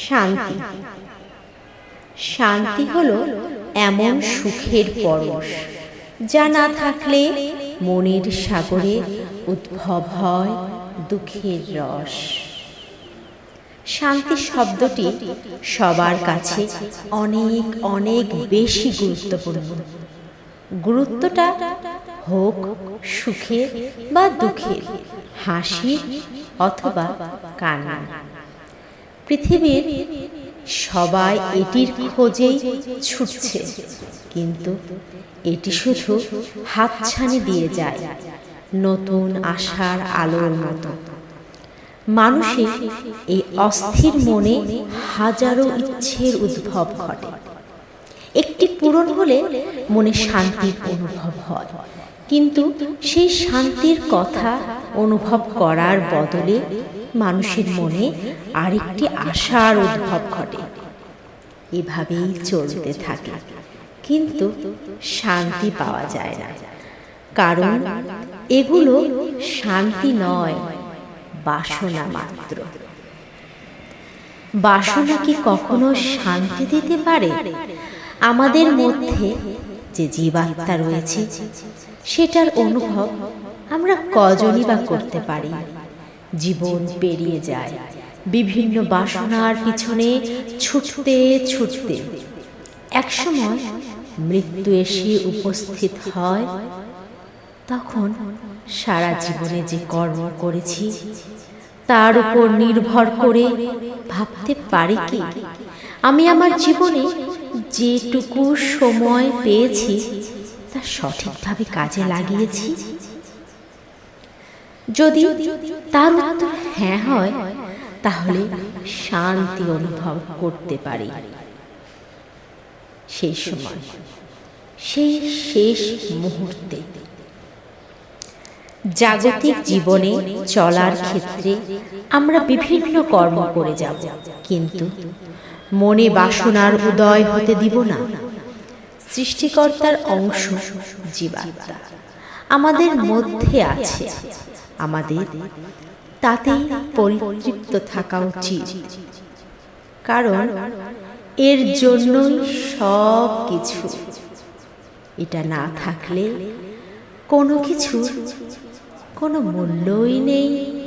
শান্তি। শান্তি হলো এমন সুখের পরশ, যা না থাকলে মনের সাগরে উদ্ভব হয় দুঃখের রস। শান্তি শব্দটি সবার কাছে অনেক অনেক বেশি গুরুত্বপূর্ণ। গুরুত্বটা হোক সুখে বা দুঃখের হাসি অথবা কান্না পৃথিবীর সবাই এটির খোঁজেই ছুটছে, কিন্তু এটি শুধু হাতছানি দিয়ে যায়, নতুন আশার আলোর মতো। মানুষের এই অস্থির মনে হাজারো ইচ্ছের উদ্ভব ঘটে। একটি পূরণ হলে মনে শান্তির অনুভব হয়। কিন্তু সেই শান্তির কথা অনুভব করার বদলে মানুষের মনে আরেকটি আশার উদ্ভব ঘটে। এভাবেই চলতে থাকে। কিন্তু শান্তি পাওয়া যায় না। কারণ এগুলো শান্তি নয়, বাসনা মাত্র। বাসনা কি কখনো শান্তি দিতে পারে? আমাদের মধ্যে যে জীবাত্মা রয়েছে, সেটার অনুভব আমরা কজনই বা করতে পারি। জীবন পেরিয়ে যায়, বিভিন্ন বাসনার পিছনে ছুটতে ছুটতে। একসময় মৃত্যু এসে উপস্থিত হয়, তখন সারা জীবনে যে কর্ম করেছি, তার উপর নির্ভর করে ভাবতে পারি কি? আমি আমার জীবনে যেটুকু সময় পেয়েছি, তা সঠিকভাবে কাজে লাগিয়েছি। যদি তার উত্তর হ্যাঁ হয়, তাহলে শান্তি অনুভব করতে পারি। সেই সময় সেই শেষ মুহূর্তে। জাগতিক জীবনে চলার ক্ষেত্রে আমরা বিভিন্ন কর্ম করে যাব, কিন্তু মনে বাসনার উদয় হতে দিব না। সৃষ্টিকর্তার অংশ জীবাত্মা। আমাদের মধ্যে আছে। আমাদের তাতে পরিতৃপ্ত থাকা উচিত। কারণ এর জন্যই সব কিছু। এটা না থাকলে কোনো কিছু কোনো মূল্যই নেই।